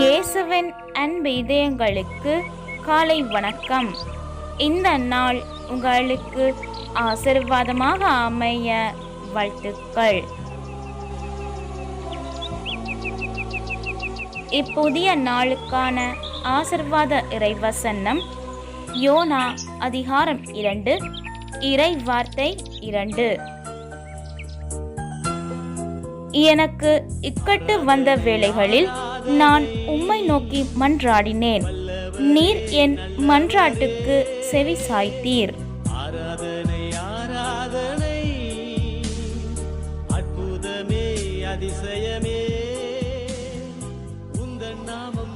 இயேசுவின் அன்பு இதயங்களுக்கு காலை வணக்கம். இந்த நாள் உங்களுக்கு ஆசிர்வாதமாக அமைய வாழ்த்துக்கள். இப்புதிய நாளுக்கான ஆசிர்வாத இறைவசன்னம் யோனா அதிகாரம் இரண்டு இறை வார்த்தை இரண்டு. எனக்கு இக்கட்டு வந்த வேளைகளில் நான் உம்மை நோக்கி மன்றாடினேன். நீர் என் மன்றாட்டுக்கு செவி சாய்த்தீர். அதிசயமே. உந்தன் நாமம்